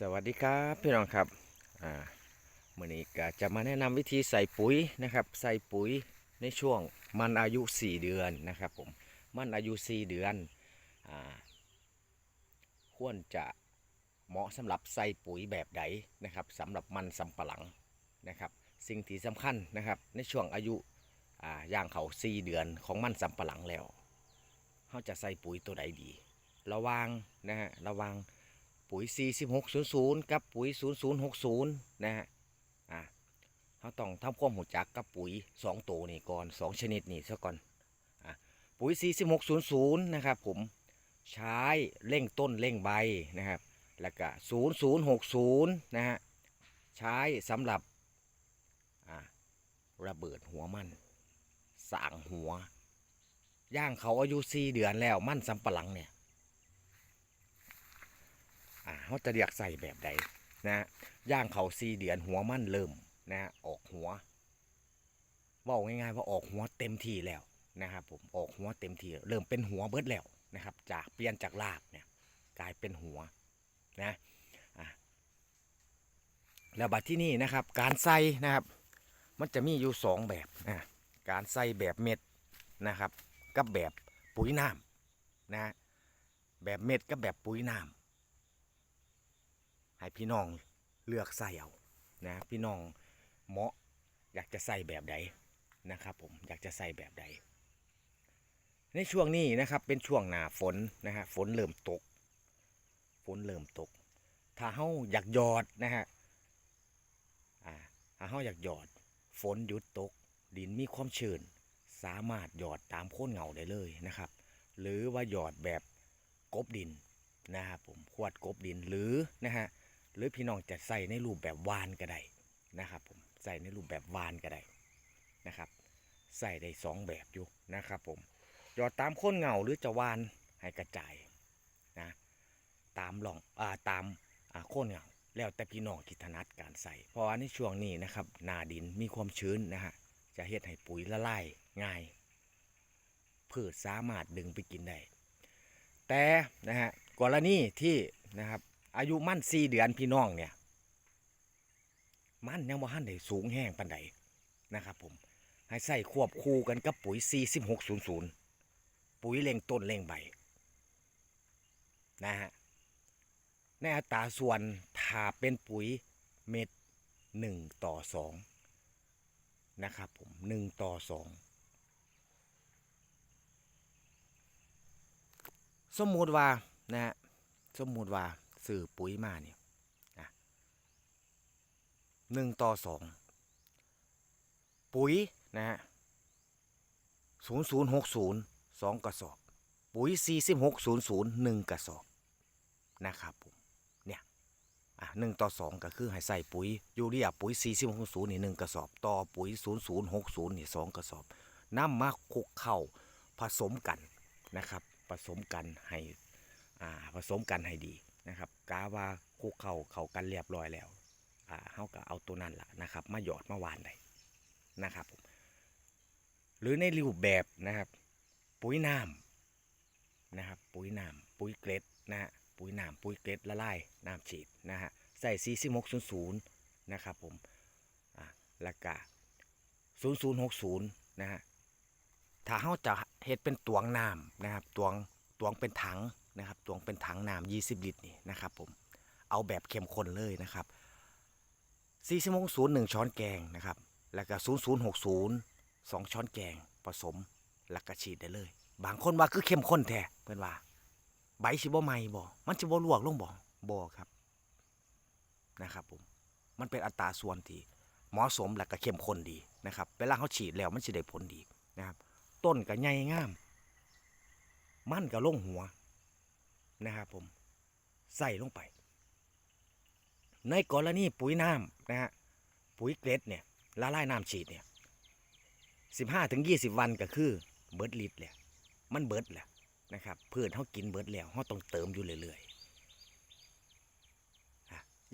สวัสดีครับพี่น้องครับอ่ามื่อนี้ก็จะมาแนะนำวิธีใส่ปุ๋ยนะครับ ใส่ปุ๋ยในช่วงมันอายุ 4 เดือนนะครับผมมันอายุ 4 เดือนอ่าควรจะเหมาะสำหรับใส่ปุ๋ยแบบใดนะครับสำหรับมันสำปะหลังนะครับ สิ่งที่สำคัญนะครับในช่วงอายุอ่าย่างเขา 4 เดือนของมันสำปะหลังแล้วเขาจะใส่ปุ๋ยตัวใดดี ระวังนะฮะระวัง ปุ๋ย 4600 กับปุ๋ย 0060 นะฮะอะเราต้องทำความหูจักกับปุ๋ย2ตัวนี่ก่อน 2 ชนิดนี่ซะก่อนอะปุ๋ย 4600 นะครับผมใช้เร่งต้นเร่งใบนะครับ แล้วก็ 0060 นะฮะใช้สำหรับอะระเบิดหัวมันสางหัว ย่างเขาอายุ4เดือนแล้วมันสำปะหลังเนี่ย อ่าเขาจะเรียกใส่แบบใดนะฮะย่างเขาสี่เดือนหัวมันเริ่มนะฮะออกหัวบอกง่ายๆว่าออกหัวเต็มที่แล้วนะครับ ผมออกหัวเต็มที่เริ่มเป็นหัวเบิดแล้วนะครับ จากเปลี่ยนจากรากเนี่ยกลายเป็นหัวนะอะแล้วบัดที่นี่นะครับ การใส่นะครับ มันจะมีอยู่สองแบบนะการใส่แบบเม็ดนะครับ กับแบบปุ๋ยน้ำนะแบบเม็ดกับแบบปุ๋ยน้ำ ให้พี่น้องเลือกใส่เอานะพี่น้องเหมาะอยากจะใส่แบบใดนะครับผมอยากจะใส่แบบใด ในช่วงนี้นะครับเป็นช่วงหนาฝนนะฮะฝนเริ่มตก ฝนเริ่มตก ถ้าเฮาอยากหยอดนะฮะอ่าถ้าเฮาอยากหยอด ฝนหยุดตก ดินมีความชื้นสามารถหยอดตามโคนเหงาได้เลยนะครับ หรือว่าหยอดแบบกบดินนะครับผมขวดกบดินหรือนะฮะ หรือพี่น้องจะใส่ในรูปแบบวานก็ได้นะครับผมใส่ในรูปแบบวานก็ได้นะครับ ใส่ได้สองแบบอยู่นะครับผมหยอดตามค้นเงาหรือจะวานให้กระจายนะตามหลองอ่าตามอ่าโค้นเงาแล้วแต่พี่น้องที่ถนัดการใส่เพราะว่าในช่วงนี้นะครับนาดินมีความชื้นนะฮะจะเฮ็ดให้ปุ๋ยละลายง่ายพืชสามารถดึงไปกินได้แต่นะฮะกรณีที่นะครับ อายุมั่นสี่เดือนพี่น้องเนี่ย มันยังบ่ทันได้สูงแห้งปานใดนะครับผม ให้ใส่ควบคู่กันกับปุ๋ย 4600 ปุ๋ยเร่งต้นเร่งใบนะฮะ ในอัตราส่วนถ้าเป็นปุ๋ยเม็ด 1 ต่อ 2 นะครับผม 1 ต่อ 2 สมมุติว่านะฮะ สมมุติว่า ซื้อปุ๋ยมาเนี่ยนะหนึ่งต่อสองปุ๋ยนะฮะศูนย์ศูนย์หกศูนย์สองกระสอบ ปุ๋ยสี่สิบหกศูนย์ศูนย์หนึ่งกระสอบ นะครับผมเนี่ยอะหนึ่งต่อสองก็คือให้ใส่ปุ๋ยยูเรียปุ๋ยสี่สิบหกศูนย์นี่หนึ่งกระสอบ ต่อปุ๋ยศูนย์ศูนย์หกศูนย์นี่สองกระสอบน้ำมาคลุกเข้าผสมกันนะครับ ผสมกันให้อ่าผสมกันให้ดี นะครับกาว่าคุกเข้าเข้ากันเรียบร้อยแล้วอ่าเฮาก็เอาตัวนั้นล่ะนะครับ มาหยอดมาวานได้นะครับผมหรือในรูปแบบนะครับ ปุ๋ยน้ำนะครับ ปุ๋ยน้ำปุ๋ยเกล็ดนะฮะปุ๋ยน้ำปุ๋ยเกล็ดละลายน้ำฉีดนะฮะใส่4600นย์ศูนย์นะครับผมอ่าแล้วก็0060นะฮะถ้าเฮาจะเฮ็ดเป็นตวงน้ำนะครับตวง วงเป็นถังนะครับตวงเป็นถังน้ำ20 ลิตรนี่นะครับผมเอาแบบเข้มข้นเลยนะครับ4ชั่วโมงศูนย์หนึ่งช้อนแกงนะครับ แล้วก็0060สองช้อนแกงผสมแล้วก็ฉีดได้เลย บางคนว่าคือเข้มข้นแท้เพื่อนว่า ใบสิบ่ไม่บ่มันสิบ่ลวกลงบ่บ่ครับนะครับผมมันเป็นอัตราส่วนที่เหมาะสมและก็เข้มข้นดีนะครับเวลาเขาฉีดแล้วมันสิได้ผลดีนะครับ ต้นก็ใหญ่งาม มันก็ลงหัวนะครับผมใส่ลงไป ในกรณีปุ๋ยน้ำนะฮะปุ๋ยเกล็ดเนี่ยละลายน้ำฉีดเนี่ยสิบห้าถึงยี่สิบวันก็คือเบิร์ดลิตรแหละมันเบิร์ดแหละนะครับพืชเขากินเบิร์ดแล้วเขาต้องเติมอยู่เรื่อยๆ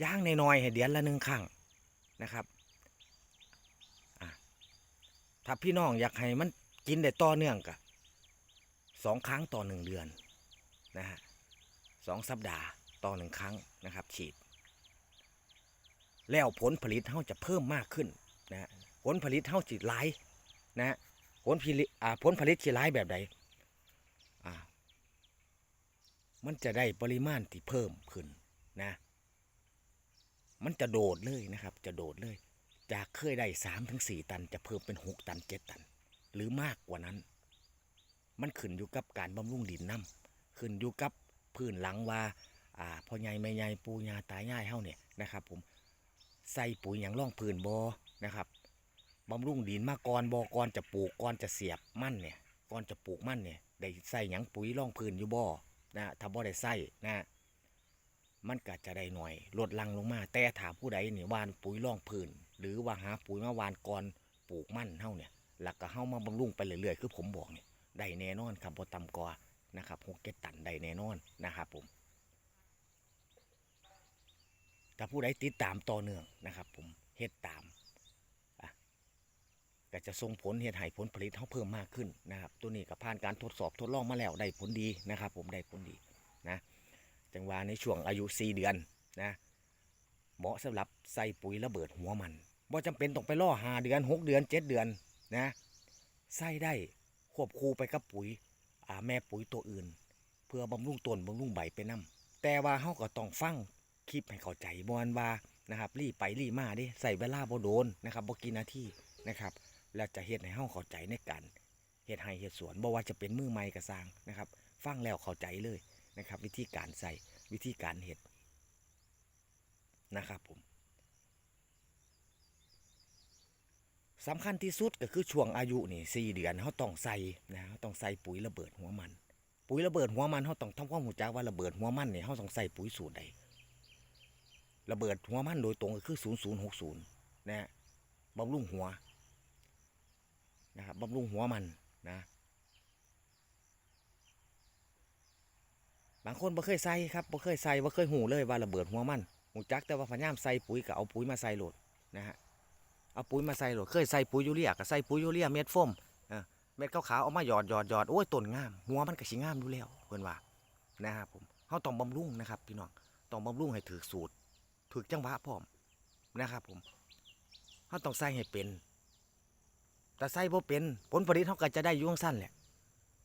ย่างในน้อยให้เดือนละหนึ่งครั้งนะครับถ้าพี่น้องอยากให้มันกินได้ต่อเนื่องกะ สองครั้งต่อหนึ่งเดือนนะฮะสองสัปดาห์ต่อหนึ่งครั้งนะครับ ฉีด แล้วผลผลิตเฮาจะเพิ่มมากขึ้นนะผลผลิตเฮาสิหลายนะผลผลิตอ่าผลผลิตสิหลายแบบใดอ่ามันจะได้ปริมาณที่เพิ่มขึ้นนะ มันจะโดดเลยนะครับ จะโดดเลย จากเคยได้สามถึงสี่ตัน จะเพิ่มเป็นหกตันเจ็ดตัน หรือมากกว่านั้น มันขึ้นอยู่กับการบำรุงดินน้ำขึ้นอยู่กับพื้นหลังว่าอ่าพ่อใหญ่แม่ใหญ่ปู่ย่าตายายเฮาเนี่ยนะครับ ผมใส่ปุ๋ยอย่างร่องพื้นบอนะครับบำรุงดินมาก่อนบอก่อนจะปลูกก่อนจะเสียบมั่นเนี่ยก่อนจะปลูกมั่นเนี่ยได้ใส่หยังปุ๋ยร่องพื้นอยู่บ่นะถ้าบ่ได้ใส่นะมันก็จะได้หน่อยลดลังลงมา แต่ถ้าผู้ใดเนี่ยวานปุ๋ยร่องพื้นหรือว่าหาปุ๋ยมาวานก่อนปลูกมั่นเฮาเนี่ยแล้วก็เฮามาบำรุงไปเรื่อยๆคือผมบอกเนี่ย ได้แน่นอนครับบ่ต่ำกว่านะครับหกเจ็ดตันได้แน่นอนนะครับผมถ้าผู้ใดติดตามต่อเนื่องนะครับ ผมเฮ็ดตามก็จะส่งผลเฮ็ดให้ผลผลิตเขาเพิ่มมากขึ้นนะครับ ตัวนี้ก็ผ่านการทดสอบทดลองมาแล้วได้ผลดีนะครับ ผมได้ผลดีนะจังหวะในช่วงอายุ 4 เดือนนะเหมาะสำหรับใส่ปุ๋ยระเบิดหัวมันว่าจำเป็นต้องไปล่อหาเดือน 6 เดือน 7 เดือนนะใส่ได้ ควบคู่ไปกับปุ๋ยอาแม่ปุ๋ยตัวอื่น เพื่อบำรุงต้นบำรุงใบไปนํแต่ว่าเขาก็ต้องฟังคลิปให้เข้าใจบอนว่านะครับรีไปรีมาดิใส่เวลาบ่โดนนะครับบ่กี่นาทีนะครับแล้วจะเฮ็ดให้เฮาเข้าใจในการเฮ็ดให้เฮ็ดสวนบ่ว่าจะเป็นมือใหม่ก็สร้างนะครับ ฟังแล้วเข้าใจเลยนะครับ วิธีการใส่วิธีการเฮ็ดนะครับผม สำคัญที่สุดก็คือช่วงอายุนี่สี่เดือนเขาต้องใส่นะเขาต้องใส่ปุ๋ยระเบิดหัวมัน ปุ๋ยระเบิดหัวมันเขาต้องทำความรู้จักว่าระเบิดหัวมันเนี่ยเขาต้องใส่ปุ๋ยสูตรใดระเบิดหัวมันโดยตรงก็คือ0060นะฮะบำรุงหัวนะครับบำรุงหัวมันนะ บางคนบ่เคยใส่ครับบ่เคยใส่บ่เคยหูเลยว่าระเบิดหัวมันหูจักแต่ว่าพยายามใส่ปุ๋ยก็เอาปุ๋ยมาใส่โหลดนะฮะ เอาปุ๋ยมาใส่หลดเคยใส่ปุ๋ยยูเรียก็ใส่ปุ๋ยยูเรียเม็ดส้มเม็ดขาวๆเอามาหยอดหยอดหยอดโอ้ยต้นงาม หัวมันก็สิงามอยู่แล้วเพิ่นว่านะครับผมเฮาต้องบำรุงนะครับพี่น้องต้องบำรุงให้ถือสูตรถูกจังหวะพร้อมนะครับผมเขาต้องใส่ให้เป็น แต่ใส่บ่เป็นผลผลิตเขาก็จะได้อยุ่งสั้นแหละ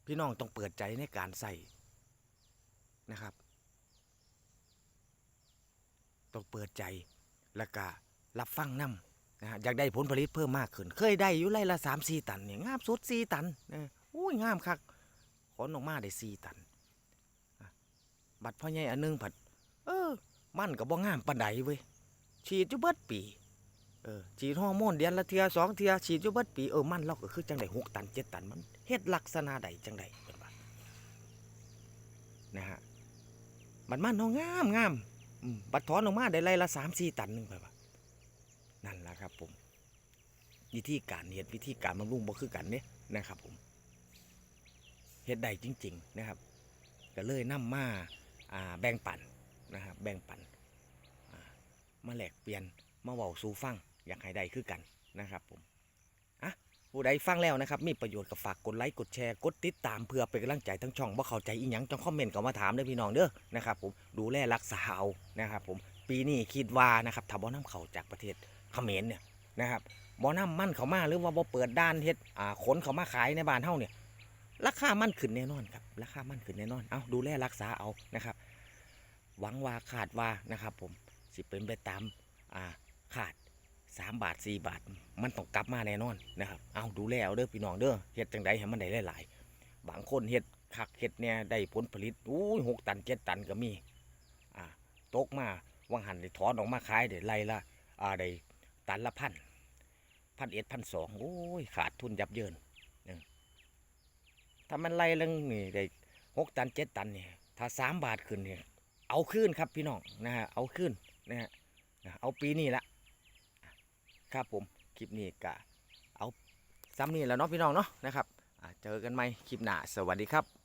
พี่น้องต้องเปิดใจในการใส่นะครับต้องเปิดใจแล้วก็รับฟังนํ นะฮะอยากได้ผลผลิตเพิ่มมากขึ้น เคยได้อยู่ไร่ละสามสี่ตันเนี่ยงามสุดสี่ตันเอออุ้ยงามคักขนออกมาได้สี่ตัน บัตรพ่อใหญ่อันหนึงผัด เออ มันก็บ่งามปานใดเว้ยฉีดอยู่เบิดปีเออฉีดฮอร์โมนเดือนละเทื่อสองเทื่อฉีดอยู่เบิดปีเออมันเราก็คือจังไดหกตันเจ็ดตันมันเฮ็ดลักษณะใดจังไดเพิ่นว่านะฮะมันมันเฮางามงามบัดถอนออกมาได้ไร่ละสามสี่ตันหนึงไปว่า นะครับผมวิธีการเฮ็ดวิธีการบำรุงบ่คือกันเด้นะครับผมเฮ็ดได้จริง ๆนะครับก็เลยนำมาาแบ่งปันนะครับแบ่งปันมาแหลกเปลี่ยนมาเว้าสู่ฟังอยากให้ได้คือกันนะครับผมอะผู้ใดฟังแล้วนะครับ มีประโยชน์ก็ฝากกดไลค์กดแชร์กดติดตามเพื่อเป็นกำลังใจทั้งช่องว่าเข้าใจอีหยังจังคอมเมนต์เข้ามาถามเด้อพี่น้องเด้อนะครับผมดูแลรักษาเอานะครับผม ปีนี้คิดว่านะครับถ้าบ่นำเข้าจากประเทศเขมรเนี่ยนะครับบ่นำมันเข้ามาหรือว่าบ่เปิดด้านเฮ็ดอ่าขนเข้ามาขายในบ้านเฮาเนี่ยราคามันขึ้นแน่นอนครับราคามันขึ้นแน่นอนเอาดูแลรักษาเอานะครับ หวังว่าขาดว่านะครับ ผมสิเป็นไปตามอ่าขาด3บาท4บาท มันต้องกลับมาแน่นอนนะครับเอาดูแลเอาเด้อพี่น้องเด้อเฮ็ดจังใดให้มันได้หลายๆบางคนเฮ็ดคักเฮ็ดเนี่ยได้ผลผลิตอู้หกตันเจ็ดตันก็มีอ่าตกมา วังหันได้ถอนออกมาขายได้ไล่ละอ่าได้ตันละพันพันเอ็ดพันสองโอ้ยขาดทุนยับเยินถ้ามันไล่เรื่องนี่ได้หกตันเจ็ดตันเนี่ยถ้าสามบาทขึ้นเนี่ยเอาขึ้นครับพี่น้องนะฮะเอาขึ้นนะฮะเอาปีนี้ละครับผมคลิปนี้กะเอาซ้ำนี่แล้วเนาะพี่น้องเนาะนะครับเจอกันไหมคลิปหน้าสวัสดีครับ